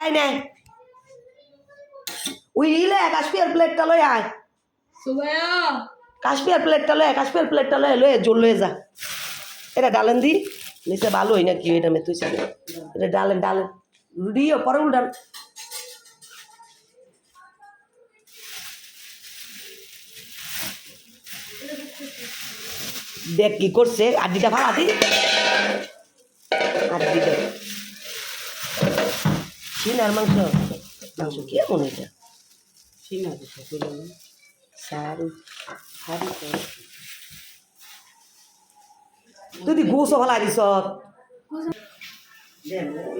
আয় নে। ওই ইলে কাশ্মীর প্লেটটা লই আয়। কাশ্মীর প্লেটটা লয়ে কাশ্মীর প্লেটটা লয়ে লয়ে জোর লয়ে যা। এটা ডালেন দি নিচে ভালো হয় না কি এটা মে তুই এটা ডালেন ডালেন। রুডিও পরে উল্টান দেখ কি করছে আড্ডিটা ভাড়া দি। আড্ডিটা চিনার মাংস মাংস কেমন এটা। সিনা দিছে কইলো সারু সারু তুই দি গোস হলা দিছ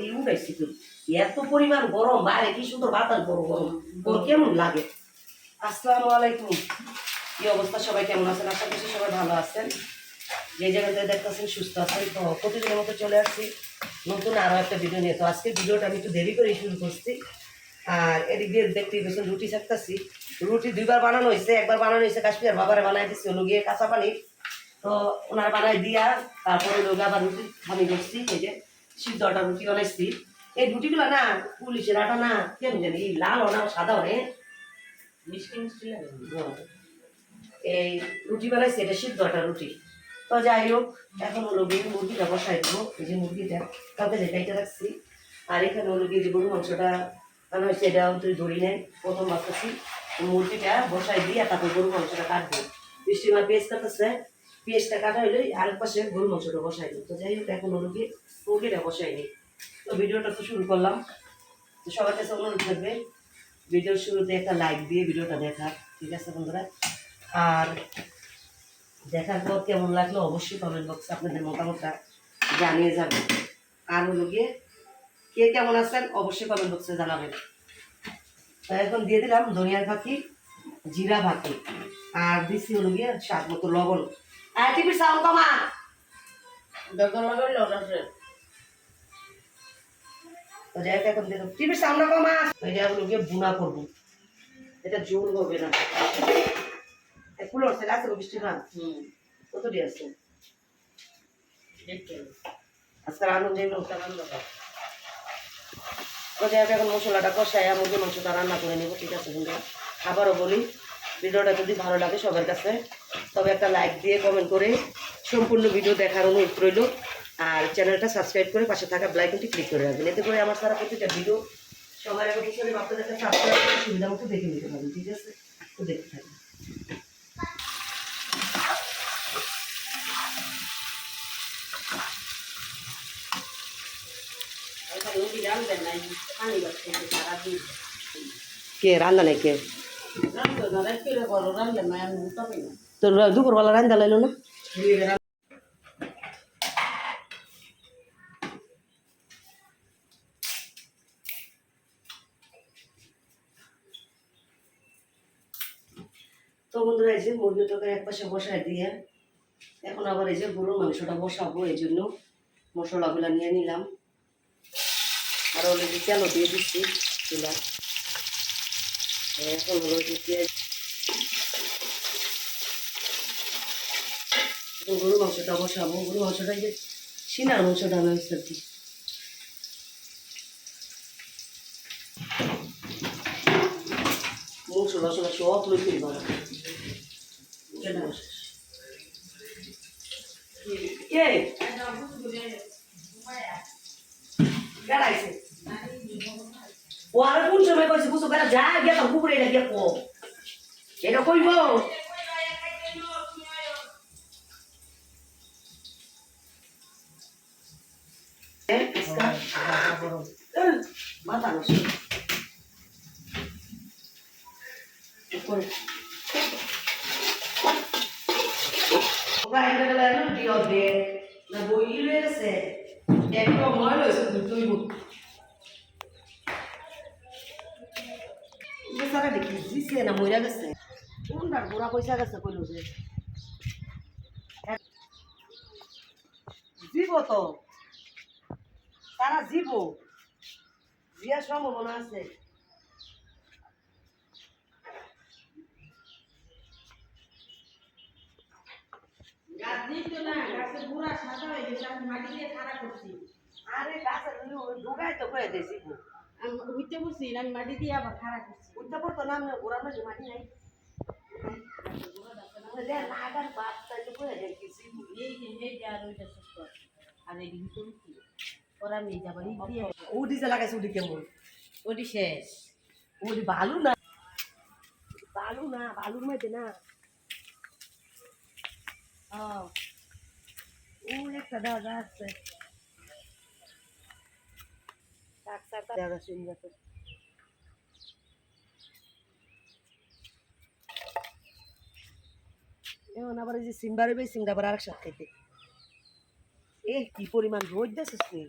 এই উঠাইছি তুই এত পরিমাণ গরম বাইরে কি সুন্দর বাতাস বড় গরম। তোর কেমন লাগে? আসসালামু আলাইকুম। কি অবস্থা? সবাই কেমন আছেন? আশা করছি সবাই ভালো আছেন। যে জায়গাতে দেখতেছেন সুস্থ আছেন তো প্রতিদিনের মতো চলে আসছি। নতুন আরও একটা ভিডিও নিয়ে। তো আজকে ভিডিওটা আমি একটু দেরি করে শুরু করছি। আর এদিক দিয়ে দেখতেই পেয়েছেন রুটি ছাকতেছি। রুটি দুইবার বানানো হয়েছে একবার বানানো হয়েছে কাশ্মীর বাবারে বানাই দিচ্ছি হলো গিয়ে কাঁচা পানি তো ওনার বানাই দিয়া তারপরে লোক আবার রুটি খামি করছি এই যে সিদ্ধটা রুটি বানাইছি। এই রুটিগুলো না পুলিশের আটা না কেমন জানি এই লাল না সাদা হয় মিষ্টি মিষ্টি এই রুটি বানাইছি এটা সিদ্ধ একটা রুটি। তো যাই হোক, এখন হলো গিয়ে মুরগিটা বসাই দেবো। এই যে মুরগিটা কাউকে যে কাইটা রাখছি। আর এখানে হলো গিয়ে যে গরু মাংসটা আনা হয়েছে এটা তুই ধরি নেই প্রথম বাচ্চাছি মুরগিটা বসাই দিয়ে তারপর গরু মাংসটা কাটবো। বৃষ্টি মা পেঁয়াজ কাটতেছে। পেঁয়াজটা কাটা হইলে আরেক পাশে গরু মাংসটা বসাই দিই তো যাই হোক, এখন হলো গিয়ে মুরগিটা বসাই নিই তো ভিডিওটা তো শুরু করলাম। তো সবার কাছে অনুরোধ থাকবে, ভিডিওর শুরুতে একটা লাইক দিয়ে ভিডিওটা দেখা ঠিক আছে বন্ধুরা? আর দেখার পর কেমন লাগল অবশ্যই কমেন্ট বক্সে আপনাদের মতামতটা জানিয়ে যাবেন। আর হলো গিয়ে কে কেমন আছেন অবশ্যই কমেন্ট বক্সে জানাবেন। তো এখন দিয়ে দিলাম ধনিয়ার ফাঁকি জিরা ফাঁকি আর দিচ্ছি হলো গিয়ে স্বাদ মতো লবণ। আর টিভির সাউন্ড কমা। এখন টিভির সাউন্ডটা কমা। এটা হলো গিয়ে বুনা করব। এটা জোর হবে না। ফুল হচ্ছে আছে বৃষ্টি না কত দিয়ে আছে? দেখতে আজকে রান্না যাই লোকটা রান্না তো এখন মশলাটা কষাই মুরগি মাংসটা রান্না করে নেব ঠিক আছে বন্ধুরা আবারও বলি ভিডিওটা যদি ভালো লাগে সবার কাছে, তবে একটা লাইক দিয়ে কমেন্ট করে সম্পূর্ণ ভিডিও দেখার অনুরোধ রইল। আর চ্যানেলটা সাবস্ক্রাইব করে পাশে থাকা ব্লাইকনটি ক্লিক করে রাখবেন। এতে করে আমার সারা প্রতিটা ভিডিও সবার আগে আপনাদের কাছে সাবস্ক্রাইব করে সুবিধা মতো দেখে নিতে পারবেন, ঠিক আছে? তো দেখতে থাকবেন কে রান্না নাই কে? তোর দুপুরবেলা রান্না লাইলো না তো বন্ধুরা এই যে মুরগিটাকে এক পাশে বসায় দিয়ে। এখন আবার এই যে গরুর মাংসটা বসাবো, এই জন্য মশলাগুলো নিয়ে নিলাম। আর অলরেডি তেলও দিয়ে দিচ্ছি চুলা। এখন হলো গরুর মাংসটা বসাবো। গরুর মাংসটা যে সিনার মাংসটা আমি কি মশলা মশলা সব লই ফেলি বাবা কে? বেড়াইছে। ও আর কোন সময় কইছে বুঝো বেড়া যা গিয়া তো কুকুরে এটা গিয়া কো এটা কইব? মাথা বাইরে গেলে রুটি হবে না বই রয়েছে একদম মনে হয়েছে দুটোই বুক বেচারা দেখি দিছে না মইরা গেছে কোনটার বুড়া পয়সা গেছে কইলো যে। জীব তো। তারা জীব। জিয়ার সম্ভাবনা আছে। গাছ না গাছের গুড়া সাদা হয়ে গেছে আমি মাটি দিয়ে খাড়া করছি। আরে গাছের ঢুকাই তো কয়ে দিয়েছি আমি উঠতে বসছি আমি মাটি দিয়ে আবার খারাপ করছি। উঠতে পড়তো না আমি ওরা মাটি নাই। যে যে লাগাইছে উঠি কেমন? শেষ। উঠি বালু না? বালু না বালুর মধ্যে না। ও একটা দাদা আছে। দাদা শুনে যাচ্ছে। এখন আবার এই যে সিমবারে বেশ সিমটা আবার আরেক সাথে খাইতে এ কি পরিমাণ রোদ দেছিস তুই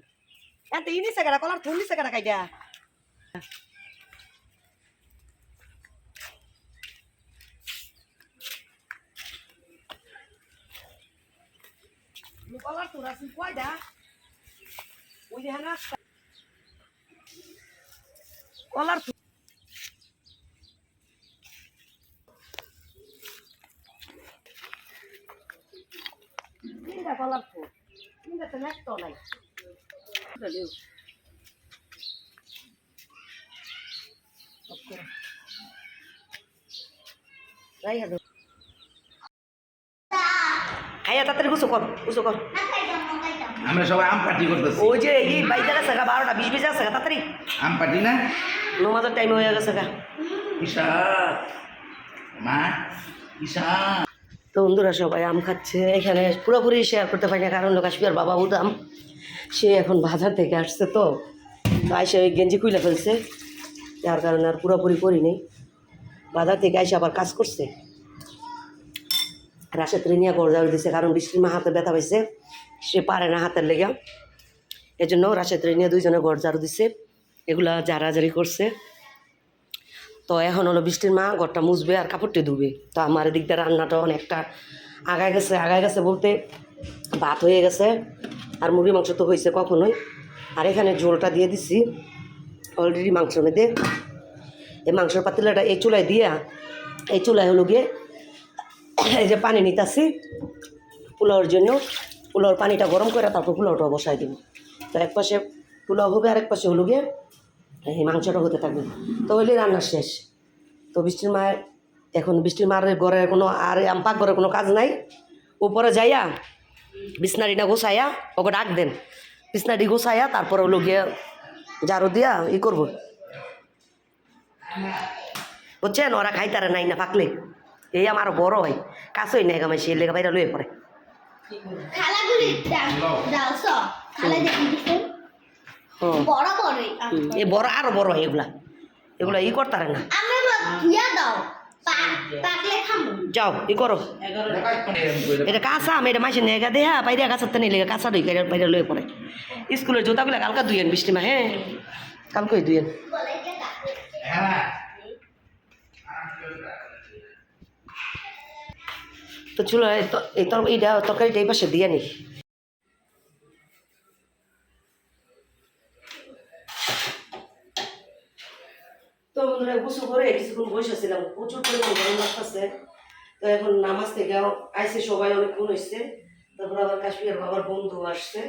এত ইনি সেকাটা কলার থুনি সেকাটা খাইটা কলার তোরা তুই কয়টা ওই যে হ্যাঁ কলার তিনটা কলার তিনটা তো নেক্সট নাই। খাইয়া তাড়াতাড়ি গুছো কর গুছো কর। আমরা সবাই আম পার্টি করতেছি। ওই যে এই বাইতে গেছে গা বারোটা বিশ বেজে গেছে তাড়াতাড়ি। আম পার্টি না? নমাজের টাইম হয়ে গেছে গা। ঈশা মা ঈশা তো বন্ধুরা সবাই আম খাচ্ছে। এখানে পুরোপুরি শেয়ার করতে পারি না, কারণ কাশ্মীর বাবা উদাম সে এখন বাজার থেকে আসছে তো আইসে ওই গেঞ্জি খুলে ফেলছে। যার কারণে আর পুরোপুরি করিনি বাজার থেকে আইসে আবার কাজ করছে। রাশেদ নিয়ে গড় যাওয়া দিছে, কারণ বৃষ্টির মা হাতে ব্যথা পাইছে। সে পারে না হাতের লেগে। এই জন্য রাশেদ নিয়ে দুইজনে ঝাড়ু দিছে। এগুলা জারাজারি করছে। তো এখন হলো বৃষ্টির মা ঘরটা মুছবে আর কাপড়টি ধুবে। তো আমার এদিক দিয়ে রান্নাটা অনেকটা আগায় গেছে আগায় গেছে বলতে ভাত হয়ে গেছে আর মুরগি মাংস তো হয়েছে কখনোই। আর এখানে ঝোলটা দিয়ে দিছি অলরেডি মাংসের মধ্যে। এই মাংসের পাতিলাটা এই চুলায় দিয়া, এই চুলায় হলো গিয়ে এই যে পানি নিতেছি পোলাওর জন্য। পোলাওর পানিটা গরম করে তারপর পোলাওটা বসাই দিব। তো এক পাশে পোলাও হবে আর এক পাশে হলো গিয়ে এই মাংসটা হতে থাকবে। তো হইলে রান্না শেষ। তো বৃষ্টির মায়ের, এখন বৃষ্টির মায়ের ঘরের কোনো আর আম পাক ঘরের কোনো কাজ নাই। উপরে যাইয়া বিছনারিটা গোছাইয়া ওকে ডাক দেন। বিছনাটি গোছাইয়া তারপরে হলো গিয়ে ঝাড়ু দিয়া ই করব। বুঝছেন? ওরা খাইতারে নাই না পাকলে। এই আমার বড় হয় কাছই নাই গামাই সে লেগে বাইরে লয়ে পড়ে। বড় এ বড় আরও বড় হয় এগুলা। এগুলা ই করতারে না। যাও ই করো। এটা কাঁচা আমি এটা মাসে নেগা দেহা বাইরে কাঁচাতে নিলে কাঁচা দুই বাইরে লয়ে পড়ে। স্কুলের জুতাগুলো কালকা দুইয়েন বৃষ্টি মা হ্যাঁ? কালকে দুইয়েন তো চলো এই তো তরকারিটা এই পাশে দিয়ে নি। কিছুক্ষণ বসেছিলাম প্রচুর পরিমাণ গরম লাগতেছে। তো এখন নামাজ থেকে আইসে সবাই অনেক অনেকক্ষণ হয়েছে তারপর আবার কাশ্মীর বাবার বন্ধু আসছে।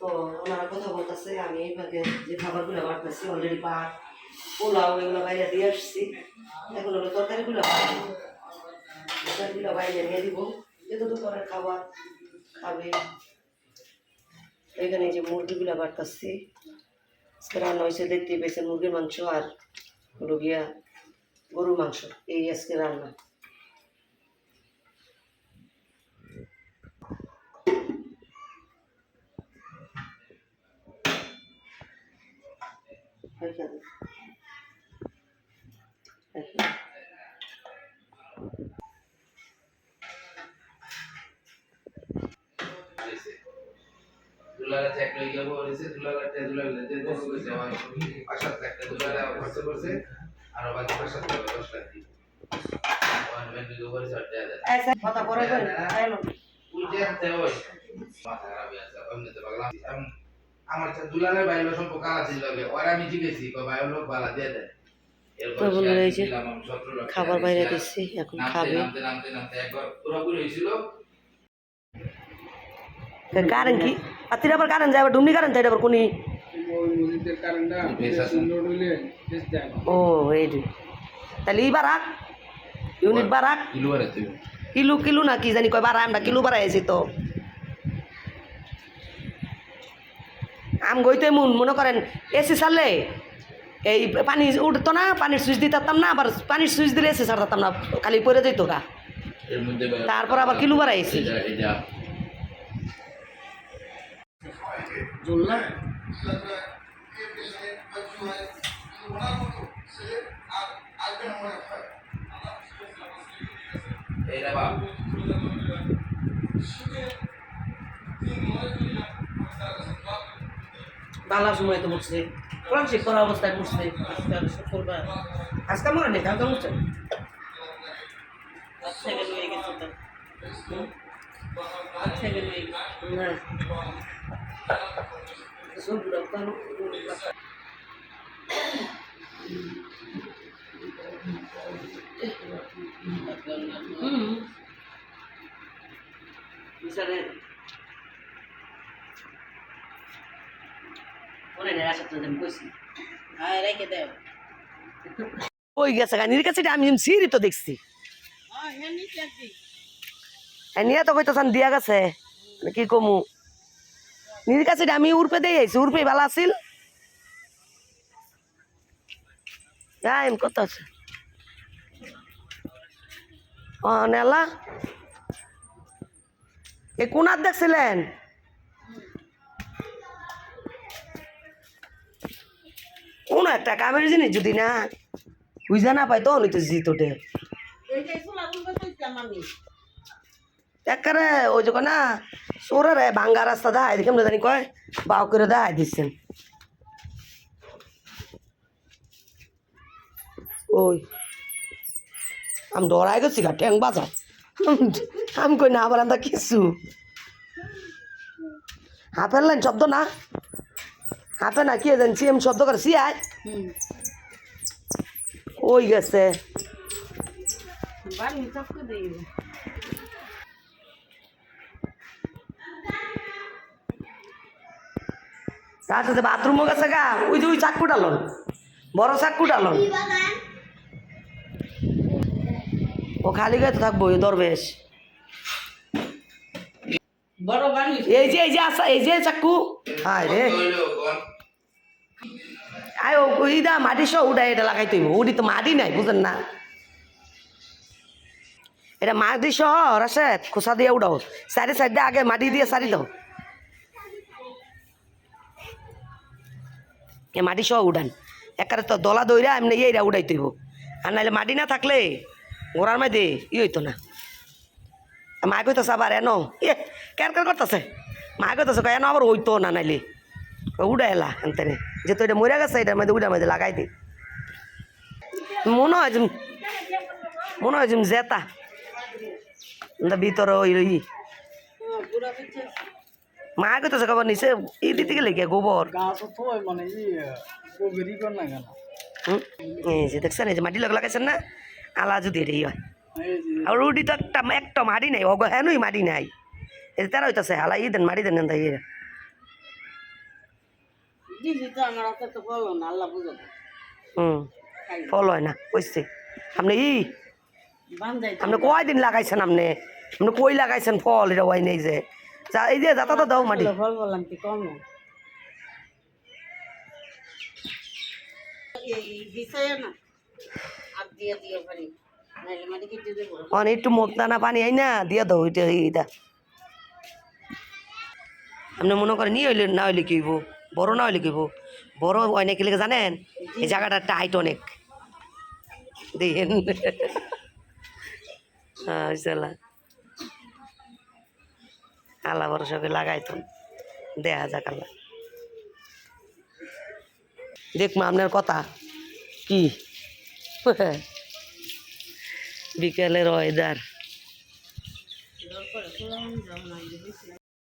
তো ওনারা কথা বলতেছে, আমি এইভাবে যে খাবারগুলো বাড়তেছি অলরেডি পাট পোলাও এগুলো বাইরে দিয়ে আসছি। এখন হলো তরকারিগুলো তরকারিগুলো বাইরে নিয়ে দিব। যেহেতু দুপুরের খাবার খাবে। এখানে যে মুরগিগুলো বাড়তেছি। রান্না হয়েছে দেখতে পেয়েছে মুরগির মাংস আর হলো গিয়া গরুর মাংস, এই আজকে রান্না। তে দুলারা তে দশ কইছে ওই পাঁচশো একটা দুলারা খরচ করছে। আর বাকি পাঁচশো টাকা দশ লাখ দিব ওয়ান ভেন্টি ওভার শট দেয়া দেয় ऐसा কথা পরে কই আইলো। উল্টে হাতে ওই মাথা খারাপ আছে এমনি তো পাগলাম। আমি আমার সাথে দুলারের বাইরে সম্পর্ক আছে লগে ওর আমি জিজ্ঞেসি কো ভাই লোক বালা দিয়ে দেয় তো বন্ধুরা এই খাবার বাইরে দিচ্ছি এখন খাবে। কারণ কি? পাতির আবার কারণ যায় আবার ডুমনি কারণ তাই আবার কোনি ও এই তাহলে ই বারাক ইউনিট বারাক কিলো বারে কিলো কিলো না কি জানি কয় বাড়া আমরা কিলো বাড়াইছি তো। আম গইতে মন মনে করেন এসি ছাড়লে এই পানি উঠতো না পানির সুইচ দিতাম না আবার পানির সুইচ দিলে এসি ছাড়তাম না খালি পরে যেত গা। তারপর আবার কিলো বাড়াইছি এটা এটা জুল্লা এইটা বাপ বালা সময় তো উঠছে কোরআন শিখ করা অবস্থায় আর শুক্রবার আজকে মনে নেই, কালকে থেকে রয়ে গেছে না সব রক্তান হুম বিচারে মনে নেই আসা তো আমি কইছি হ্যাঁ রেখে দেও ওই গেছে গানির কাছে আমি সিঁড়ি তো দেখছি। হ্যাঁ হ্যাঁ নিচে একদি আর নিয়ে তো কইতো দিয়া গেছে। মানে কি কমু? নির কাছে আমি উড়পে দিয়ে আইছি উড়পে ভালো আছিল। টাইম কত আছে? ও, নেলা। এ কোনার দেখছিলেন? কোন একটা কামের জিনিস যদি না, বুঝা না পাই তো তো জিত একারে ওই যে না সোরে রে ভাঙ্গা রাস্তা দেখাই দেখে আমরা জানি কয় বাউ করে দেখাই দিচ্ছেন ওই আমি ডরাই গেছি গা ঠ্যাং বাজা আমি কই না আবার আমরা কিছু? হাফের লাইন শব্দ না? হাফে না কি জানছি আমি শব্দ করে হুম। ওই গেছে। সাথে বাথরুমও গেছে গা। ওই যে ওই চাক্কু ডালন বড় চাক্কু ডালন ও খালি গায়ে তো থাকব ওই দরবেশ। এই যে এই যে আসা এই যে চাক্কু হায় রে। আয় ও ইদা মাটি সহ উডা এটা লাগাই তুই উডি তো মাটি নাই বুঝেন না। এটা মাটি সহ রাশেদ খোসা দিয়ে উড়াও সাইডে সাইডে আগে মাটি দিয়ে সারি দাও। মাটি সহ উড়ান একারে তো দলা দইরা এমনি এইরা উড়াই তৈব আর নাহলে মাটি না থাকলে গোড়ার মাঝে ই হইতো না। মা কইতেছে আবার এনো এ কের কের করতেছে? মা কইতেছে এনো আবার হইতো না নাইলে। উড়া এলা আনতে যে তো এটা মরে গেছে, এটার মধ্যে উড়ার মধ্যে লাগাই দে। মনে হয় মনে হয় জেতা। ভিতরে ওই মা কইতেছে খবর নিছে এই দিতে গেলে কে গোবর? ই এই দেখছেন, এই যে মাটি লাগা লাগাইছেন না? আলা যদি এটাই হয়। এই আর রুটি তো একটা একটা মাটি নাই, অগ হেনই মাটি নাই। এটা তারা হইতেছে হালা ই দেন, মাটি দেন না দিদি তো আমার হাতে তো বলো না আল্লাহ বুঝো হুম, ফল হয় না, কইছে। আপনি ই আপনি কয়দিন লাগাইছেন আপনি আপনি কই লাগাইছেন ফল? এটা ওয়াই নেই যে। যা এই যে যাতা তো দাও মাটি। ফল বললাম কি কম না। অনেক একটু মুখ দানা পানি আই দিয়ে দাও এটা এইটা। আপনি মনে করেন ই হইলে না হইলে কি হইব? বড় না হইলে কি হইব? বড় অনেক লেগে জানেন? এই জায়গাটা টাইট অনেক। দেখেন। হ্যাঁ আল্লাহ ভরসাকে লাগাইতাম দেখা যাক আল্লাহ। দেখমা আপনার কথা। কি? বিকেলের ওয়েদার